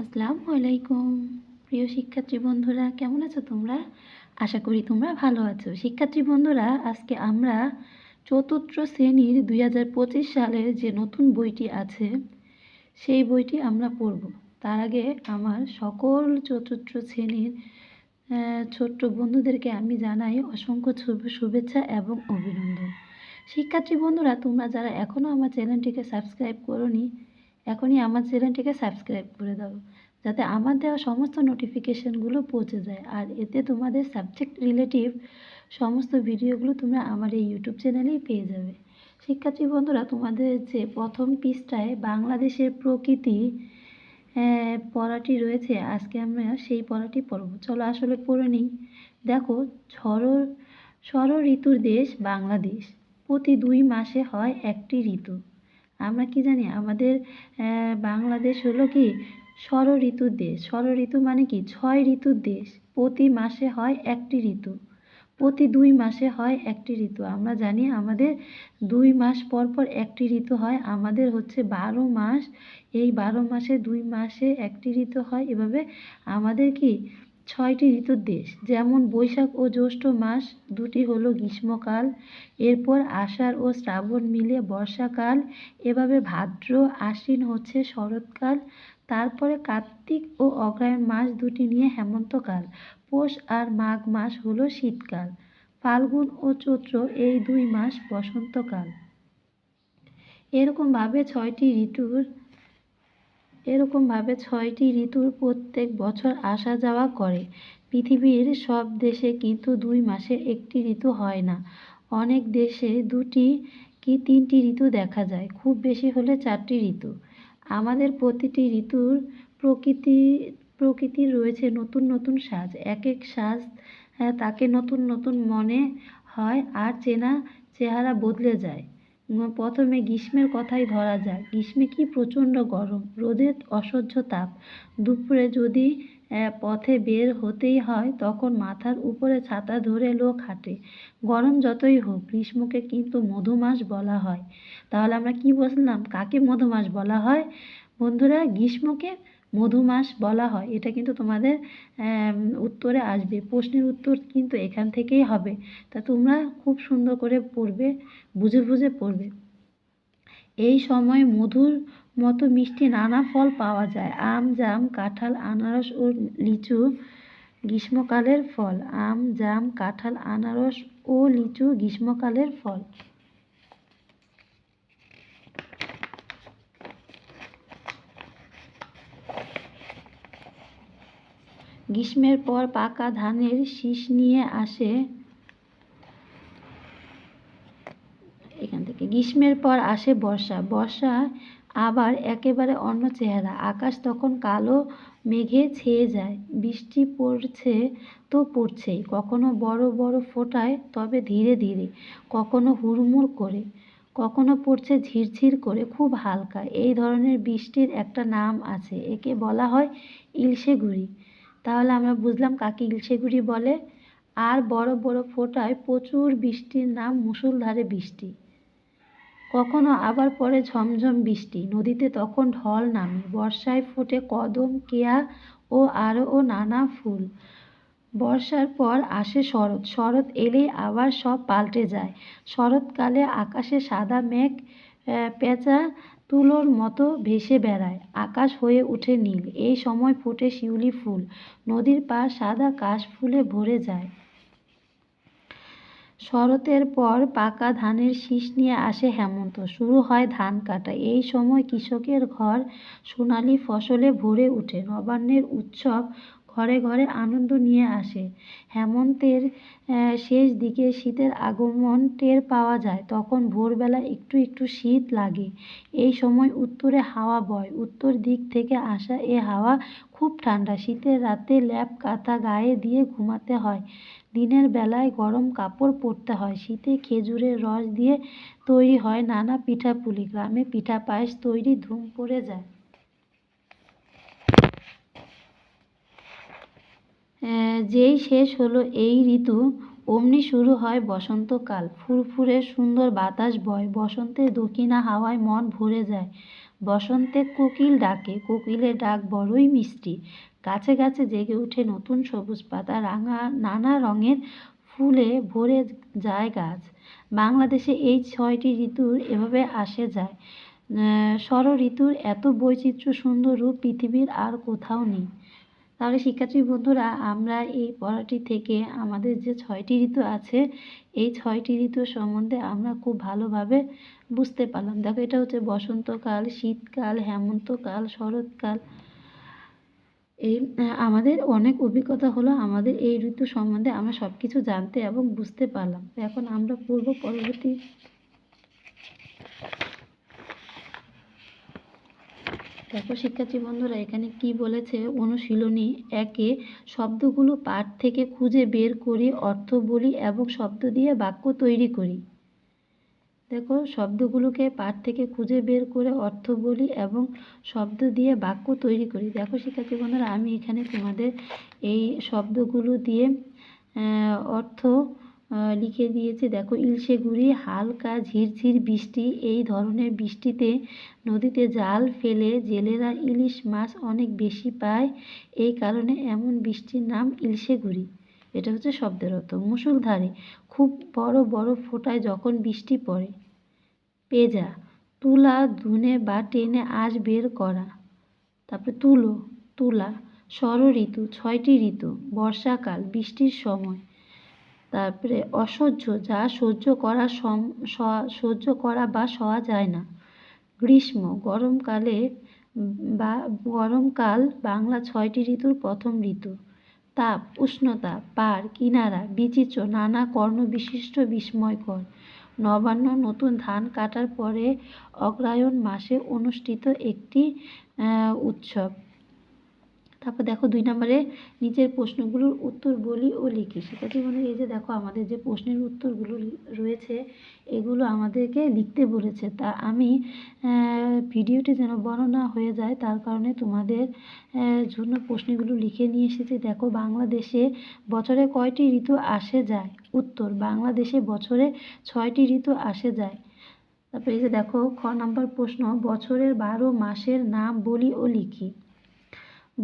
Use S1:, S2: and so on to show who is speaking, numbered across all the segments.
S1: আসসালামু আলাইকুম। প্রিয় শিক্ষার্থী বন্ধুরা, কেমন আছো তোমরা? আশা করি তোমরা ভালো আছো। শিক্ষার্থী বন্ধুরা, আজকে আমরা চতুর্থ শ্রেণির দুই হাজার পঁচিশ সালের যে নতুন বইটি আছে, সেই বইটি আমরা পড়ব। তার আগে আমার সকল চতুর্থ শ্রেণির ছোট্ট বন্ধুদেরকে আমি জানাই অসংখ্য শুভেচ্ছা এবং অভিনন্দন। শিক্ষার্থী বন্ধুরা, তোমরা যারা এখনও আমার চ্যানেলটিকে সাবস্ক্রাইব করোনি এখনই আমার চ্যানেলটিকে সাবস্ক্রাইব করে দাও, যাতে আমার দেওয়া সমস্ত নোটিফিকেশনগুলো পৌঁছে যায়। আর এতে তোমাদের সাবজেক্ট রিলেটিভ সমস্ত ভিডিওগুলো তোমরা আমার এই ইউটিউব চ্যানেলেই পেয়ে যাবে। শিক্ষার্থী বন্ধুরা, তোমাদের যে প্রথম পৃষ্ঠায় বাংলাদেশের প্রকৃতি পড়াটি রয়েছে, আজকে আমরা সেই পড়াটি পড়ব। চলো আসলে পড়ে নিই। দেখো, ঝড় ষড় ঋতুর দেশ বাংলাদেশ। প্রতি দুই মাসে হয় একটি ঋতু। আমরা কি জানি? আমাদের বাংলাদেশ হলো কি? ষড় ঋতুর দেশ। ষড় ঋতু মানে কি? ছয় ঋতুর দেশ। প্রতি মাসে হয় একটি ঋতু। প্রতি দুই মাসে হয় একটি ঋতু। আমরা জানি আমাদের দুই মাস পর পর একটি ঋতু হয়। আমাদের হচ্ছে বারো মাস। এই বারো মাসে দুই মাসে একটি ঋতু হয়। এভাবে আমাদের কি ছয়টি ঋতুর দেশ যেমন বৈশাখ ও জ্যৈষ্ঠ মাস, দুটি হলো গ্রীষ্মকাল, এরপর আষাঢ় ও শ্রাবণ মিলে বর্ষাকাল, এভাবে ভাদ্র, আশ্বিন হচ্ছে শরৎকাল, তারপরে কার্তিক ও অগ্রহায়ণ মাস দুটি নিয়ে হেমন্তকাল, পৌষ আর মাঘ মাস হলো শীতকাল, ফাল্গুন ও চৈত্র এই দুই মাস বসন্তকাল। এরকমভাবে ছয়টি ঋতুর এরকমভাবে ছয়টি ঋতুর প্রত্যেক বছর আসা যাওয়া করে। পৃথিবীর সব দেশে কিন্তু দুই মাসের একটি ঋতু হয় না। অনেক দেশে দুটি কি তিনটি ঋতু দেখা যায়, খুব বেশি হলে চারটি ঋতু। আমাদের প্রতিটি ঋতুর প্রকৃতি, প্রকৃতির রয়েছে নতুন নতুন সাজ। এক এক সাজ তাকে নতুন নতুন মনে হয় আর চেনা চেহারা বদলে যায়। প্রথমে গ্রীষ্মের কথাই ধরা যাক। গ্রীষ্মে কি প্রচণ্ড গরম রোদের অসহ্য তাপ। দুপুরে যদি পথে বের হতেই হয়, তখন মাথার উপরে ছাতা ধরে লোক হাঁটে। গরম যতই হোক, গ্রীষ্মকে কিন্তু মধুমাস বলা হয়। তাহলে আমরা কি বুঝলাম? কাকে মধুমাস বলা হয়? বন্ধুরা, গ্রীষ্মকে মধুমাস বলা হয়। এটা কিন্তু তোমাদের উত্তরে আসবে। প্রশ্নের উত্তর কিন্তু এখান থেকেই হবে। তা তোমরা খুব সুন্দর করে পড়বে, বুঝে বুঝে পড়বে। এই সময় মধুর মতো মিষ্টি নানা ফল পাওয়া যায়। আম, জাম, কাঁঠাল, আনারস ও লিচু গ্রীষ্মকালের ফল। আম, জাম, কাঁঠাল, আনারস ও লিচু গ্রীষ্মকালের ফল। গ্রীষ্মের পর পাকা ধানের শীষ নিয়ে আসে। এখান থেকে গ্রীষ্মের পর আসে বর্ষা। বর্ষা আবার একেবারে অন্য চেহারা। আকাশ তখন কালো, মেঘে ছেয়ে যায়। বৃষ্টি পড়ছে তো পড়ছেই। কখনো বড় বড় ফোটায়, তবে ধীরে ধীরে। কখনো হুড়মুড় করে। কখনো পড়ছে ঝিরঝির করে, খুব হালকা। এই ধরনের বৃষ্টির একটা নাম আছে। একে বলা হয় ইলশে গুঁড়ি তাহলে আমরা বুঝলাম কাকে ইলশে গুঁড়ি বলে। আর বড় বড় ফোঁটায় প্রচুর বৃষ্টির নাম মুষলধারে বৃষ্টি। কখনো আবার পড়ে ঝমঝম বৃষ্টি। নদীতে তখন ঢল নামে। বর্ষায় ফোটে কদম, কেয়া ও আরও নানা ফুল। বর্ষার পর আসে শরৎ। শরৎ এলেই আবার সব পাল্টে যায়। শরৎকালে আকাশে সাদা মেঘ পেঁচা তুলোর মতো ভেসে বেড়ায়, আকাশ হয়ে ওঠে নীল। এই সময় ফোটে শিউলি ফুল, নদীর পাড় সাদা কাশ ফুলে ভরে যায়। শরতের পর পাকা ধানের শীষ নিয়ে আসে হেমন্ত, শুরু হয় ধান কাটা। এই সময় কৃষকের ঘর সোনালী ফসলে ভরে ওঠে। নবান্নের উৎসব ঘরে ঘরে আনন্দ নিয়ে আসে। হেমন্তের শেষ দিকে শীতের আগমন টের পাওয়া যায়। তখন ভোরবেলা একটু একটু শীত লাগে। এই সময় উত্তরে হাওয়া বয়। উত্তর দিক থেকে আসা এ হাওয়া খুব ঠান্ডা। শীতের রাতে ল্যাপ কাঁথা গায়ে দিয়ে ঘুমাতে হয়। দিনের বেলায় গরম কাপড় পরতে হয়। শীতে খেজুরের রস দিয়ে তৈরি হয় নানা পিঠাপুলি। গ্রামে পিঠা পায়েস তৈরি ধুম পড়ে যায়। যেই শেষ হলো এই ঋতু, অমনি শুরু হয় বসন্তকাল। ফুরফুরে সুন্দর বাতাস বয় বসন্তের দক্ষিণা হাওয়ায় মন ভরে যায়। বসন্তে কোকিল ডাকে, কোকিলের ডাক বড়ই মিষ্টি। গাছে গাছে জেগে ওঠে নতুন সবুজ পাতা, রাঙা, নানা রঙের ফুলে ভরে যায় গাছ। বাংলাদেশে এই ছয়টি ঋতুর এভাবে আসে যায়। ষড় ঋতুর এত বৈচিত্র্য সুন্দর রূপ পৃথিবীর আর কোথাও নেই। তাহলে শিক্ষার্থী বন্ধুরা, আমরা এই পড়াটি থেকে আমাদের যে ছয়টি ঋতু আছে, এই ছয়টি ঋতু সম্বন্ধে আমরা খুব ভালোভাবে বুঝতে পারলাম। দেখো, এটা হচ্ছে বসন্তকাল, শীতকাল, হেমন্তকাল, শরৎকাল। এই, আমাদের অনেক অভিজ্ঞতা হলো আমাদের এই ঋতু সম্বন্ধে আমরা সব কিছু জানতে এবং বুঝতে পারলাম। এখন আমরা পূর্ব পরবর্তী দেখো শিক্ষার্থী বন্ধুরা, এখানে কি বলেছে? অনুশীলনী একে শব্দগুলো পাঠ থেকে খুঁজে বের করি, অর্থ বলি এবং শব্দ দিয়ে বাক্য তৈরি করি। দেখো, শব্দগুলোকে পাঠ থেকে খুঁজে বের করে, অর্থ বলি এবং শব্দ দিয়ে বাক্য তৈরি করি। দেখো শিক্ষার্থী বন্ধুরা, আমি এখানে তোমাদের এই শব্দগুলো দিয়ে অর্থ লিখে দিয়েছে, দেখো, ইলশে গুড়ি, হালকা ঝিরঝির বৃষ্টি, এই ধরনের বৃষ্টিতে নদীতে জাল ফেলে জেলেরা ইলিশ মাছ অনেক বেশি পায়, এই কারণে এমন বৃষ্টির নাম ইলশে গুড়ি। এটা হচ্ছে শব্দের অর্থ। মুসুলধারে খুব বড় বড় ফোটায় যখন বৃষ্টি পড়ে, পেজা, তুলা ধুনে বা টেনে আঁশ বের করা, তারপরে তুলো, তুলা ষড় ঋতু ছয়টি ঋতু, বর্ষাকাল, বৃষ্টির সময়। তারপরে অসহ্য যা সহ্য করা সম সহ্য করা বা সওয়া যায় না। গ্রীষ্ম, গরমকালে বা গরমকাল বাংলা ছয়টি ঋতুর প্রথম ঋতু। তাপ, উষ্ণতা পার কিনারা, বিচিত্র, নানা কর্ণবিশিষ্ট বিস্ময়কর। নবান্ন নতুন ধান কাটার পরে অগ্রায়ণ মাসে অনুষ্ঠিত একটি উৎসব। তারপর দেখো দুই নম্বরে নিচের প্রশ্নগুলোর উত্তর বলি ও লিখি। শিক্ষার্থী মানে এই যে দেখো আমাদের যে প্রশ্নের উত্তরগুলো রয়েছে, এগুলো আমাদেরকে লিখতে বলেছে। তা আমি ভিডিওটি যেন বড় না হয়ে যায়, তার কারণে তোমাদের জন্য প্রশ্নগুলো লিখে নিয়ে এসেছি। দেখো, বাংলাদেশে বছরে কয়টি ঋতু আসে যায়? উত্তর, বাংলাদেশে বছরে ছয়টি ঋতু আসে যায়। তারপরে এই যে দেখো, খ নাম্বার প্রশ্ন, বছরের বারো মাসের নাম বলি ও লিখি।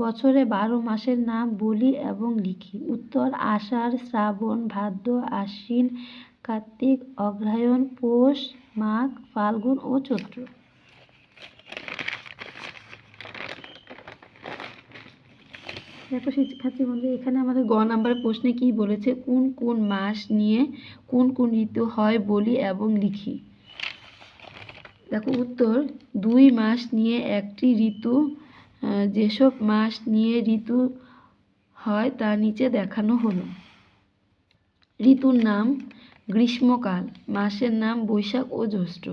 S1: বছরে বারো মাসের নাম বলি এবং লিখি। উত্তর আষাঢ়, শ্রাবণ, ভাদ্র, আশ্বিন, কার্তিক, অগ্রহায়ণ, পৌষ, মাঘ, ফাল্গুন ও চৈত্র। দেখো শিক্ষার্থী বন্ধু, এখানে আমাদের গ নাম্বার প্রশ্নে কি বলেছে? কোন কোন মাস নিয়ে কোন কোন ঋতু হয় বলি এবং লিখি? দেখো, উত্তর, দুই মাস নিয়ে একটি ঋতু যেসব মাস নিয়ে ঋতু হয় তা নিচে দেখানো হলো। ঋতুর নাম গ্রীষ্মকাল, মাসের নাম বৈশাখ ও জ্যৈষ্ঠ।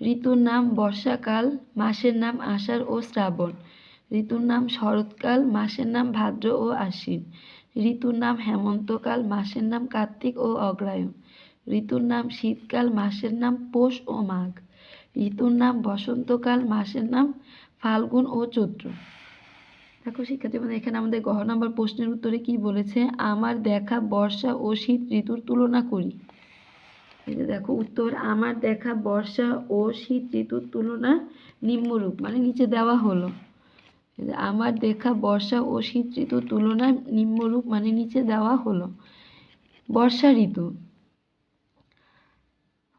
S1: ঋতুর নাম বর্ষাকাল, মাসের নাম আষাঢ় ও শ্রাবণ। ঋতুর নাম শরৎকাল, মাসের নাম ভাদ্র ও আশ্বিন। ঋতুর নাম হেমন্তকাল, মাসের নাম কার্তিক ও অগ্রায়ণ ঋতুর নাম শীতকাল, মাসের নাম পৌষ ও মাঘ। ঋতুর নাম বসন্তকাল, মাসের নাম ফাল্গুন ও চৈত্র। দেখো শিক্ষার্থী বন্ধু, এখানে আমাদের গহ নম্বর প্রশ্নের উত্তরে কি বলেছে? আমার দেখা বর্ষা ও শীত ঋতুর তুলনা করি। যে দেখো উত্তর, আমার দেখা বর্ষা ও শীত ঋতুর তুলনা নিম্নরূপ মানে নিচে দেওয়া হলো। আমার দেখা বর্ষা ও শীত ঋতুর তুলনা নিম্নরূপ মানে নিচে দেওয়া হলো। বর্ষা ঋতু।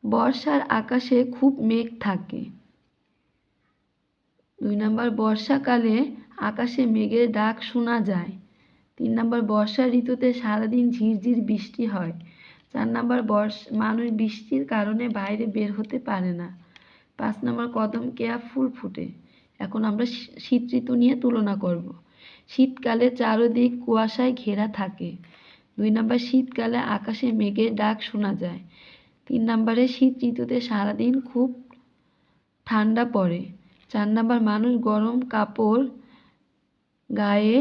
S1: বর্ষার আকাশে খুব মেঘ থাকে। দুই নম্বর বর্ষাকালে আকাশে মেঘের ডাক শোনা যায়। তিন নম্বর বর্ষা ঋতুতে সারাদিন ঝিরঝির বৃষ্টি হয়। চার নম্বর বর্ষ, মানুষ বৃষ্টির কারণে বাইরে বের হতে পারে না। পাঁচ নম্বর কদম কেয়া ফুল ফুটে। এখন আমরা শীত ঋতু নিয়ে তুলনা করব। শীতকালে চারদিক কুয়াশায় ঘেরা থাকে। দুই নম্বর শীতকালে আকাশে মেঘের ডাক শোনা যায়। তিন নম্বরে শীত ঋতুতে সারাদিন খুব ঠান্ডা পড়ে। চার নাম্বার, মানুষ গরম কাপড় গায়ে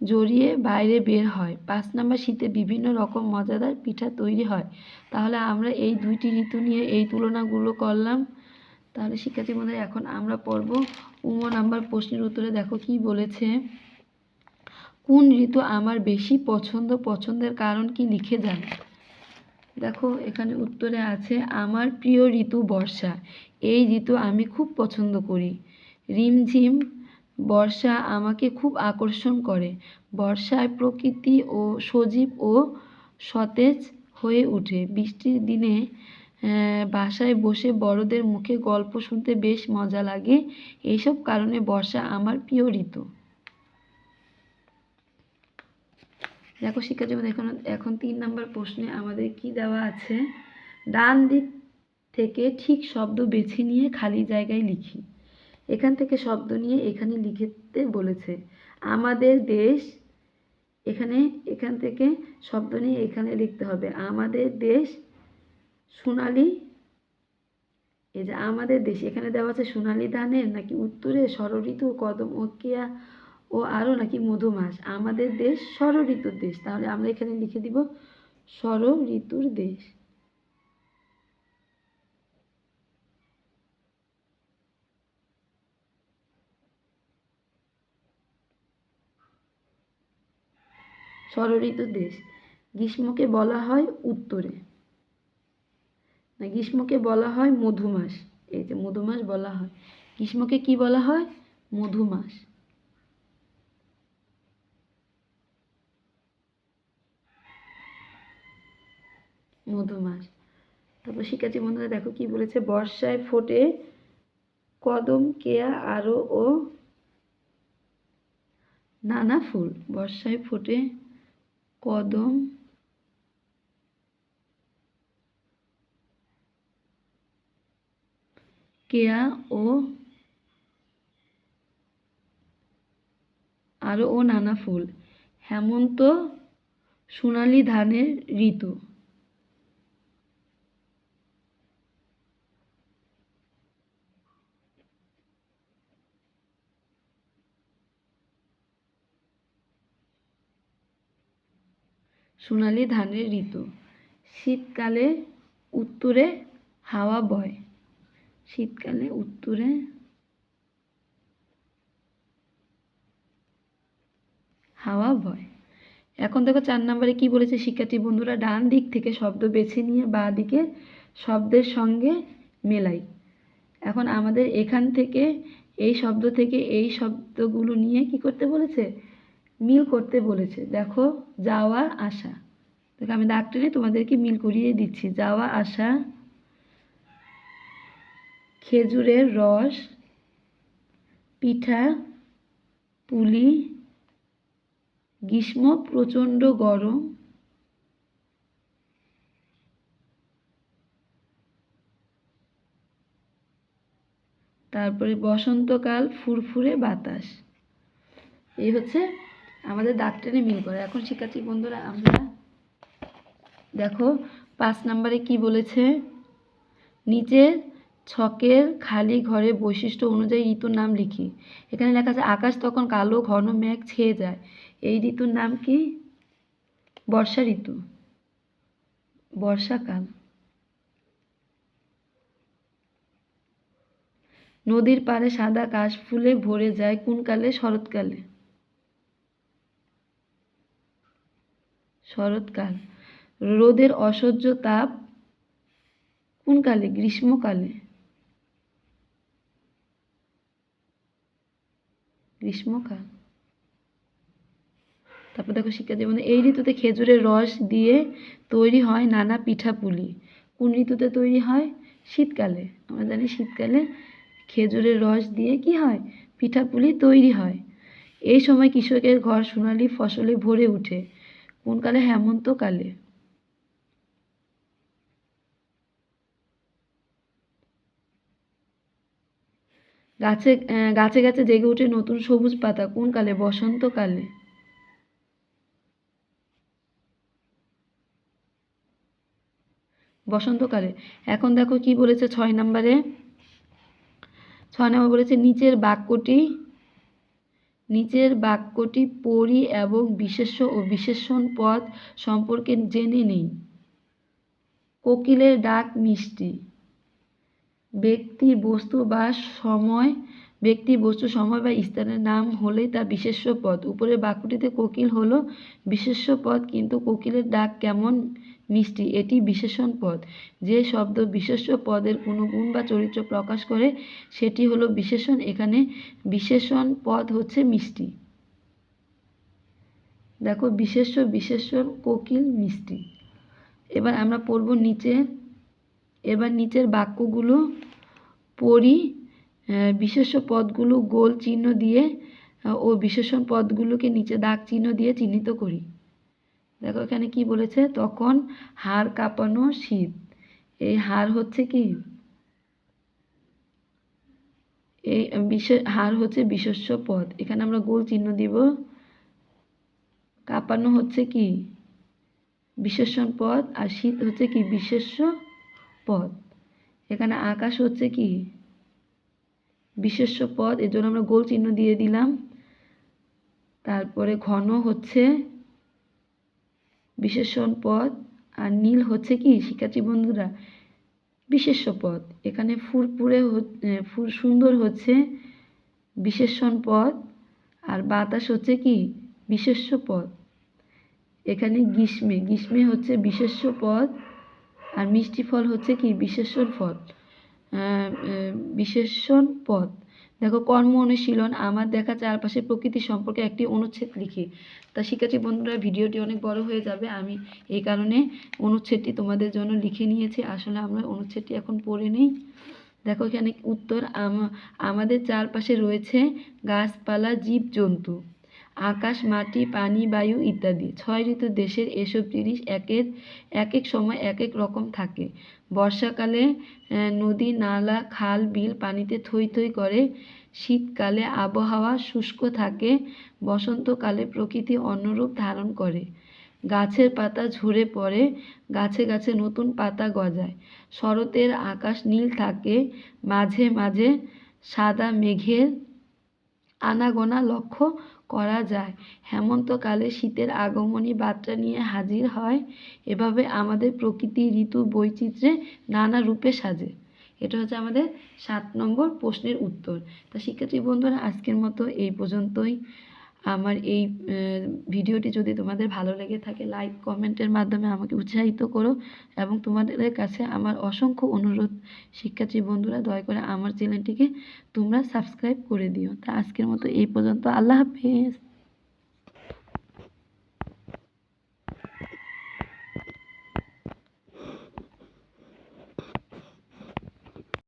S1: জড়িয়ে বাইরে বের হয়। পাঁচ নাম্বার, শীতে বিভিন্ন রকম মজাদার পিঠা তৈরি হয়। তাহলে আমরা এই দুইটি ঋতু নিয়ে এই তুলনাগুলো করলাম। তাহলে শিক্ষার্থী বন্ধুরা, এখন আমরা পড়ব উম নাম্বার প্রশ্নের উত্তরে। দেখো কি বলেছে, কোন ঋতু আমার বেশি পছন্দ? পছন্দের কারণ কি? লিখে যান। দেখো, এখানে উত্তরে আছে, আমার প্রিয় ঋতু বর্ষা। এই ঋতু আমি খুব পছন্দ করি। রিমঝিম বর্ষা আমাকে খুব আকর্ষণ করে। বর্ষায় প্রকৃতি ও সজীব ও সতেজ হয়ে ওঠে। বৃষ্টির দিনে বাসায় বসে বড়দের মুখে গল্প শুনতে বেশ মজা লাগে। এইসব কারণে বর্ষা আমার প্রিয় ঋতু। দেখো শিক্ষার্থী বন্ধু, এখন এখন তিন নম্বর প্রশ্নে আমাদের কি দেওয়া আছে? ডান দিক থেকে ঠিক শব্দ বেছে নিয়ে খালি জায়গায় লিখি। এখান থেকে শব্দ নিয়ে এখানে লিখতে বলেছে। আমাদের দেশ এখানে এখান থেকে শব্দ নিয়ে এখানে লিখতে হবে। আমাদের দেশ সোনালি এই যে আমাদের দেশ এখানে দেওয়া আছে সোনালি ধানের নাকি উত্তরে ষড়ঋতু কদম ও কেয়া ও আরও নাকি মধুমাস। আমাদের দেশ ষড় ঋতুর দেশ। তাহলে আমরা এখানে লিখে দিব ষড় ঋতুর দেশ। ষড় ঋতুর দেশ। গ্রীষ্মকে বলা হয় উত্তরে। না, গ্রীষ্মকে বলা হয় মধুমাস। এই যে মধুমাস বলা হয়। গ্রীষ্মকে কি বলা হয়? মধুমাস। মধুমাস তারপর শিক্ষার্থী বন্ধুরা, দেখো কি বলেছে? বর্ষায় ফোটে কদম, কেয়া, আরও ও নানা ফুল। বর্ষায় ফোটে কদম, কেয়া ও আরও ও নানা ফুল। হেমন্ত সোনালী ধানের ঋতু। সোনালী ধানের ঋতু। শীতকালে উত্তরে হাওয়া বয়। শীতকালে উত্তরে হাওয়া বয়। এখন দেখো চার নম্বরে কি বলেছে শিক্ষার্থী বন্ধুরা, ডান দিক থেকে শব্দ বেছে নিয়ে বাঁ দিকে শব্দের সঙ্গে মেলাই। এখন আমাদের এখান থেকে এই শব্দ থেকে এই শব্দগুলো নিয়ে কি করতে বলেছে? মিল করতে বলেছে। দেখো, যাওয়া, আসা। দেখো, আমি টেনে তোমাদেরকে মিল করিয়ে দিচ্ছি। যাওয়া, আসা, খেজুরের রস, পিঠা, পুলি, গ্রীষ্ম প্রচণ্ড গরম, তারপরে বসন্তকাল, ফুরফুরে বাতাস। এই হচ্ছে আমাদের দাগ টেনে মিল করে। এখন শিক্ষার্থী বন্ধুরা, আমরা দেখো, পাঁচ নম্বরে কি বলেছে? নিচের ছকের খালি ঘরে বৈশিষ্ট্য অনুযায়ী ঋতুর নাম লিখি। এখানে লেখা আছে, আকাশ তখন কালো, ঘন, মেঘ ছেয়ে যায়। এই ঋতুর নাম কি? বর্ষা ঋতু। বর্ষাকাল। নদীর পাড়ে সাদা কাশ ফুলে ভরে যায়, কোন কালে? শরৎকালে। শরৎকাল। রোদের অসহ্য তাপ কোন কালে? গ্রীষ্মকালে। গ্রীষ্মকাল। তারপর দেখো শিক্ষার্থী বন্ধু এই ঋতুতে খেজুরের রস দিয়ে তৈরি হয় নানা পিঠাপুলি। কোন ঋতুতে তৈরি হয়? শীতকালে। আমরা জানি শীতকালে খেজুরের রস দিয়ে কি হয়? পিঠাপুলি তৈরি হয়। এই সময় কৃষকের ঘর, সোনালি ফসলে ভরে ওঠে কোন কালে? হেমন্তকালে গাছে আহ, গাছে গাছে জেগে ওঠে নতুন সবুজ পাতা। কোন কালে? বসন্তকালে বসন্তকালে এখন দেখো কি বলেছে ছয় নম্বরে। ছয় নম্বর বলেছে নিচের বাক্যটি নিচের বাক্যটি পড়ি এবং বিশেষ্য ও বিশেষণ পদ সম্পর্কে জেনে নেই। কোকিলের ডাক মিষ্টি। ব্যক্তি, বস্তু বা সময়, ব্যক্তি, বস্তু, সময় বা স্থানের নাম হলেই তা বিশেষ্য পদ। উপরের বাক্যটিতে কোকিল হলো বিশেষ্য পদ, কিন্তু কোকিলের ডাক কেমন মিষ্টি, এটি বিশেষণ পদ। যে শব্দ বিশেষ্য পদের কোনো গুণ বা চরিত্র প্রকাশ করে, সেটি হলো বিশেষণ। এখানে বিশেষণ পদ হচ্ছে মিষ্টি। দেখো, বিশেষ্য, বিশেষণ, কোকিল, মিষ্টি। এবার আমরা পড়ব নিচে। এবার নিচের বাক্যগুলো পড়ি বিশেষ্য পদগুলো গোল চিহ্ন দিয়ে ও বিশেষণ পদগুলোকে নিচে দাগ চিহ্ন দিয়ে চিহ্নিত করি। দেখো এখানে কি বলেছে? তখন হাড় কাঁপানো শীত। এই হাড় হচ্ছে কি? এই বিশেষ হার হচ্ছে বিশেষ্য পদ এখানে আমরা গোল চিহ্ন দিব। কাঁপানো হচ্ছে কি? বিশেষণ পদ আর শীত হচ্ছে কি? বিশেষ্য পদ এখানে আকাশ হচ্ছে কি? বিশেষ্য পদ এর জন্য আমরা গোল চিহ্ন দিয়ে দিলাম। তারপরে ঘন হচ্ছে বিশেষণ পদ। আর নীল হচ্ছে কি? শিক্ষার্থী বন্ধুরা, বিশেষ্য পদ। এখানে ফুরপুরে ফুর সুন্দর হচ্ছে বিশেষণ পদ। আর বাতাস হচ্ছে কি? বিশেষ্য পদ। এখানে গ্রীষ্মে গ্রীষ্মে হচ্ছে বিশেষ্য পদ। আর মিষ্টি ফল হচ্ছে কি? বিশেষণ পদ বিশেষণ পদ। দেখো, কর্ম অনুশীলন আমার দেখা চারপাশে প্রকৃতি সম্পর্কে একটি অনুচ্ছেদ লিখে। তা শিক্ষার্থী বন্ধুরা, ভিডিওটি অনেক বড় হয়ে যাবে। আমি এই কারণে অনুচ্ছেদটি তোমাদের জন্য লিখে নিয়েছি। আসলে আমরা অনুচ্ছেদটি এখন পড়ে নেই। দেখো, এখানে উত্তর, আম- আমাদের চারপাশে রয়েছে গাছপালা, জীবজন্তু। আকাশ, মাটি, পানি, বায়ু ইত্যাদি। ছয় ঋতু দেশের এসব জিনিস একের এক এক সময় এক এক রকম থাকে। বর্ষাকালে নদী, নালা, খাল, বিল পানিতে থই থই করে। শীতকালে আবহাওয়া শুষ্ক থাকে, বসন্তকালে প্রকৃতি অন্যরূপ ধারণ করে। গাছের পাতা ঝরে পড়ে, গাছে গাছে নতুন পাতা গজায়। শরতের আকাশ নীল থাকে, মাঝে মাঝে সাদা মেঘের আনাগোনা লক্ষ্য করা যায়। হেমন্তকালে শীতের আগমনী বার্তা নিয়ে হাজির হয়। এভাবে আমাদের প্রকৃতি ঋতু বৈচিত্র্যে নানা রূপে সাজে। এটা হচ্ছে আমাদের সাত নম্বর প্রশ্নের উত্তর। তা শিক্ষার্থী বন্ধুরা, আজকের মতো এই পর্যন্তই। আমার এই ভিডিওটি যদি তোমাদের ভালো লেগে থাকে লাইক কমেন্টের মাধ্যমে আমাকে উৎসাহিত করো এবং তোমাদের কাছে আমার অসংখ্য অনুরোধ। শিক্ষার্থী বন্ধুরা, দয়া করে আমার চ্যানেলটিকে তোমরা সাবস্ক্রাইব করে দিও। তা আজকের মতো এই পর্যন্ত। আল্লাহ হাফেজ।